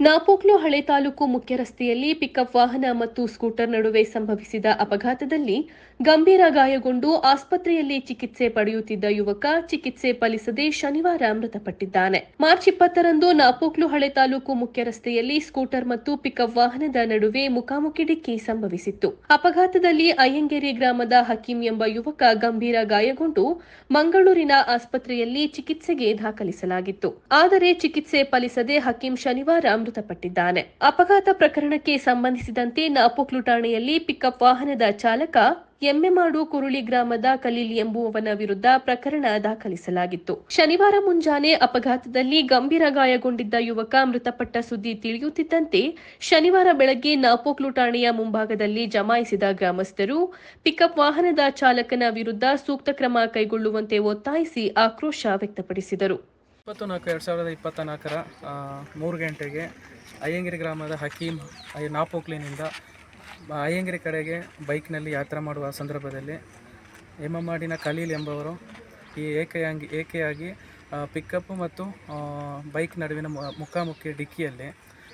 ನಾಪೋಕ್ಲು ಹಳೆ ತಾಲೂಕು ಮುಖ್ಯ ರಸ್ತೆಯಲ್ಲಿ ಪಿಕಪ್ ವಾಹನ ಮತ್ತು ಸ್ಕೂಟರ್ ನಡುವೆ ಸಂಭವಿಸಿದ ಅಪಘಾತದಲ್ಲಿ ಗಂಭೀರ ಗಾಯಗೊಂಡು ಆಸ್ಪತ್ರೆಯಲ್ಲಿ ಚಿಕಿತ್ಸೆ ಪಡೆಯುತ್ತಿದ್ದ ಯುವಕ ಚಿಕಿತ್ಸೆ ಫಲಿಸದೆ ಶನಿವಾರ ಮೃತಪಟ್ಟಿದ್ದಾನೆ. ಮಾರ್ಚ್ ಇಪ್ಪತ್ತರಂದು ನಾಪೋಕ್ಲು ಹಳೆ ತಾಲೂಕು ಮುಖ್ಯ ರಸ್ತೆಯಲ್ಲಿ ಸ್ಕೂಟರ್ ಮತ್ತು ಪಿಕಪ್ ವಾಹನದ ನಡುವೆ ಮುಖಾಮುಖಿ ಡಿಕ್ಕಿ ಸಂಭವಿಸಿತ್ತು. ಅಪಘಾತದಲ್ಲಿ ಅಯ್ಯಂಗೇರಿ ಗ್ರಾಮದ ಹಕೀಂ ಎಂಬ ಯುವಕ ಗಂಭೀರ ಗಾಯಗೊಂಡು ಮಂಗಳೂರಿನ ಆಸ್ಪತ್ರೆಯಲ್ಲಿ ಚಿಕಿತ್ಸೆಗೆ ದಾಖಲಿಸಲಾಗಿತ್ತು. ಆದರೆ ಚಿಕಿತ್ಸೆ ಫಲಿಸದೆ ಹಕೀಂ ಶನಿವಾರ ಮೃತಪಟ್ಟಿದ್ದಾನೆ. ಅಪಘಾತ ಪ್ರಕರಣಕ್ಕೆ ಸಂಬಂಧಿಸಿದಂತೆ ನಾಪೋಕ್ಲು ಠಾಣೆಯಲ್ಲಿ ಪಿಕಪ್ ವಾಹನದ ಚಾಲಕ ಎಮ್ಮೆಮಾಡು ಕುರುಳಿ ಗ್ರಾಮದ ಕಲೀಲ್ ಎಂಬುವವನ ವಿರುದ್ಧ ಪ್ರಕರಣ ದಾಖಲಿಸಲಾಗಿತ್ತು. ಶನಿವಾರ ಮುಂಜಾನೆ ಅಪಘಾತದಲ್ಲಿ ಗಂಭೀರ ಗಾಯಗೊಂಡಿದ್ದ ಯುವಕ ಮೃತಪಟ್ಟ ಸುದ್ದಿ ತಿಳಿಯುತ್ತಿದ್ದಂತೆ ಶನಿವಾರ ಬೆಳಗ್ಗೆ ನಾಪೋಕ್ಲು ಠಾಣೆಯ ಮುಂಭಾಗದಲ್ಲಿ ಜಮಾಯಿಸಿದ ಗ್ರಾಮಸ್ಥರು ಪಿಕಪ್ ವಾಹನದ ಚಾಲಕನ ವಿರುದ್ಧ ಸೂಕ್ತ ಕ್ರಮ ಕೈಗೊಳ್ಳುವಂತೆ ಒತ್ತಾಯಿಸಿ ಆಕ್ರೋಶ ವ್ಯಕ್ತಪಡಿಸಿದರು. ಇಪ್ಪತ್ತು ನಾಲ್ಕು, ಎರಡು ಸಾವಿರದ ಇಪ್ಪತ್ತ ನಾಲ್ಕರ ಮೂರು ಗಂಟೆಗೆ ಅಯ್ಯಂಗಿರಿ ಗ್ರಾಮದ ಹಕೀಂ ಅಯ್ಯ- ನಾಪೋಕ್ಲಿನಿಂದ ಅಯ್ಯಂಗಿರಿ ಕಡೆಗೆ ಬೈಕ್ನಲ್ಲಿ ಯಾತ್ರೆ ಮಾಡುವ ಸಂದರ್ಭದಲ್ಲಿ ಹೇಮಮಾಡಿನ ಖಲೀಲ್ ಎಂಬವರು ಈ ಏಕೆಯಾಗಿ ಏಕೆಯಾಗಿ ಪಿಕಪ್ ಮತ್ತು ಬೈಕ್ ನಡುವಿನ ಮುಖಾಮುಖಿ ಡಿಕ್ಕಿಯಲ್ಲಿ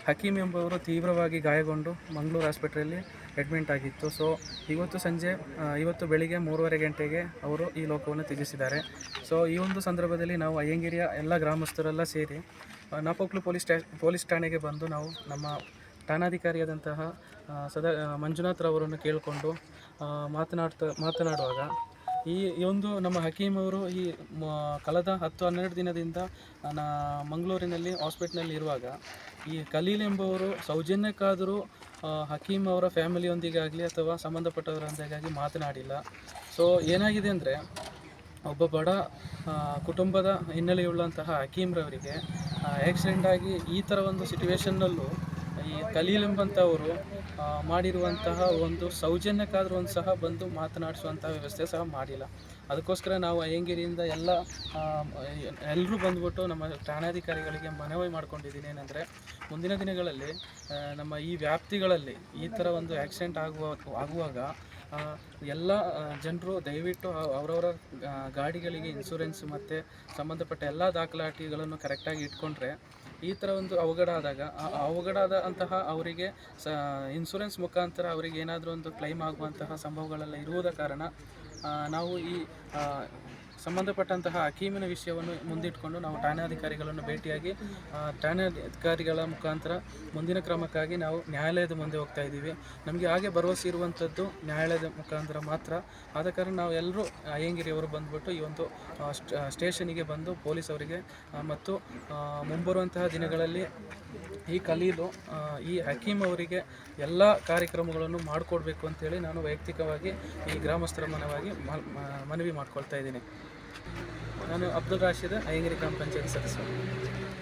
ಹಕೀಂ ಎಂಬುವರು ತೀವ್ರವಾಗಿ ಗಾಯಗೊಂಡು ಮಂಗಳೂರು ಆಸ್ಪತ್ರೆಯಲ್ಲಿ ಅಡ್ಮಿಂಟ್ ಆಗಿತ್ತು. ಸೊ ಇವತ್ತು ಸಂಜೆ ಇವತ್ತು ಬೆಳಿಗ್ಗೆ ಮೂರುವರೆ ಗಂಟೆಗೆ ಅವರು ಈ ಲೋಕವನ್ನು ತ್ಯಜಿಸಿದ್ದಾರೆ. ಸೊ ಈ ಒಂದು ಸಂದರ್ಭದಲ್ಲಿ ನಾವು ಅಯ್ಯಂಗಿರಿಯ ಎಲ್ಲ ಗ್ರಾಮಸ್ಥರೆಲ್ಲ ಸೇರಿ ನಾಪೋಕ್ಲು ಪೊಲೀಸ್ ಸ್ಟೇ ಪೊಲೀಸ್ ಠಾಣೆಗೆ ಬಂದು ನಾವು ನಮ್ಮ ಠಾಣಾಧಿಕಾರಿಯಾದಂತಹ ಸದಾ ಆ, ಮಂಜುನಾಥ್ ರವರನ್ನು ಕೇಳಿಕೊಂಡು ಮಾತನಾಡ್ತಾ ಮಾತನಾಡುವಾಗ ಈ ಒಂದು ನಮ್ಮ ಹಕೀಮ್ ಅವರು ಈ ಕಳೆದ ಹತ್ತು ಹನ್ನೆರಡು ದಿನದಿಂದ ನಾನು ಮಂಗಳೂರಿನಲ್ಲಿ ಹಾಸ್ಪಿಟ್ಲಲ್ಲಿ ಇರುವಾಗ ಈ ಖಲೀಲ್ ಎಂಬುವರು ಸೌಜನ್ಯಕ್ಕಾದರೂ ಹಕೀಮ್ ಅವರ ಫ್ಯಾಮಿಲಿಯೊಂದಿಗಾಗಲಿ ಅಥವಾ ಸಂಬಂಧಪಟ್ಟವರೊಂದಿಗಾಗಿ ಮಾತನಾಡಿಲ್ಲ. ಸೊ ಏನಾಗಿದೆ ಅಂದರೆ, ಒಬ್ಬ ಬಡ ಕುಟುಂಬದ ಹಿನ್ನೆಲೆಯುಳ್ಳಂತಹ ಹಕೀಮ್ರವರಿಗೆ ಆಕ್ಸಿಡೆಂಟ್ ಆಗಿ ಈ ಥರ ಒಂದು ಸಿಚುವೇಶನ್ನಲ್ಲೂ ಈ ಆ, ಮಾಡಿರುವಂತಹ ಒಂದು ಸೌಜನ್ಯಕ್ಕಾದರೂ ಒಂದು ಸಹ ಬಂದು ಮಾತನಾಡಿಸುವಂತಹ ವ್ಯವಸ್ಥೆ ಸಹ ಮಾಡಿಲ್ಲ. ಅದಕ್ಕೋಸ್ಕರ ನಾವು ಅಯ್ಯಂಗಿರಿಯಿಂದ ಎಲ್ಲ ಎಲ್ಲರೂ ಬಂದ್ಬಿಟ್ಟು ನಮ್ಮ ಠಾಣಾಧಿಕಾರಿಗಳಿಗೆ ಮನವಿ ಮಾಡ್ಕೊಂಡಿದ್ದೀನಿ ಏನಂದರೆ ಮುಂದಿನ ದಿನಗಳಲ್ಲಿ ನಮ್ಮ ಈ ವ್ಯಾಪ್ತಿಗಳಲ್ಲಿ ಈ ಥರ ಒಂದು ಆಕ್ಸಿಡೆಂಟ್ ಆಗುವ ಆಗುವಾಗ ಎಲ್ಲ ಜನರು ದಯವಿಟ್ಟು ಅವರವರ ಗಾಡಿಗಳಿಗೆ ಇನ್ಸೂರೆನ್ಸ್ ಮತ್ತು ಸಂಬಂಧಪಟ್ಟ ಎಲ್ಲ ದಾಖಲಾತಿಗಳನ್ನು ಕರೆಕ್ಟಾಗಿ ಇಟ್ಕೊಂಡ್ರೆ ಈ ಥರ ಒಂದು ಅವಘಡ ಆದಾಗ ಅವಘಡ ಆದ ಅಂತಹ ಅವರಿಗೆ ಸ ಇನ್ಸೂರೆನ್ಸ್ ಮುಖಾಂತರ ಅವರಿಗೆ ಏನಾದರೂ ಒಂದು ಕ್ಲೈಮ್ ಆಗುವಂತಹ ಸಂಭವಗಳೆಲ್ಲ ಇರುವುದ ಕಾರಣ ನಾವು ಈ ಸಂಬಂಧಪಟ್ಟಂತಹ ಹಕೀಮಿನ ವಿಷಯವನ್ನು ಮುಂದಿಟ್ಟುಕೊಂಡು ನಾವು ಠಾಣಾಧಿಕಾರಿಗಳನ್ನು ಭೇಟಿಯಾಗಿ ಠಾಣೆ ಠಾಣಾಧಿಕಾರಿಗಳ ಮುಖಾಂತರ ಮುಂದಿನ ಕ್ರಮಕ್ಕಾಗಿ ನಾವು ನ್ಯಾಯಾಲಯದ ಮುಂದೆ ಹೋಗ್ತಾ ಇದ್ದೀವಿ. ನಮಗೆ ಹಾಗೆ ಭರವಸೆ ಇರುವಂಥದ್ದು ನ್ಯಾಯಾಲಯದ ಮುಖಾಂತರ ಮಾತ್ರ. ಆದ ಕಾರಣ ನಾವು ಎಲ್ಲರೂ ಅಯ್ಯಂಗಿರಿಯವರು ಬಂದುಬಿಟ್ಟು ಈ ಒಂದು ಸ್ಟೇಷನಿಗೆ ಬಂದು ಪೊಲೀಸ್ ಅವರಿಗೆ ಮತ್ತು ಮುಂಬರುವಂತಹ ದಿನಗಳಲ್ಲಿ ಈ ಕಲೀಲು ಈ ಹಕೀಮ್ ಅವರಿಗೆ ಎಲ್ಲ ಕಾರ್ಯಕ್ರಮಗಳನ್ನು ಮಾಡಿಕೊಡ್ಬೇಕು ಅಂತೇಳಿ ನಾನು ವೈಯಕ್ತಿಕವಾಗಿ ಈ ಗ್ರಾಮಸ್ಥರ ಮನವಾಗಿ ಮನವಿ ಮಾಡ್ಕೊಳ್ತಾ ಇದ್ದೀನಿ. ನಾನು ಅಬ್ದುಲ್ ರಾಶಿದ್ ಅಯ್ಯಂಗಿರಿ ಗ್ರಾಮ ಪಂಚಾಯತ್ ಸದಸ್ಯ.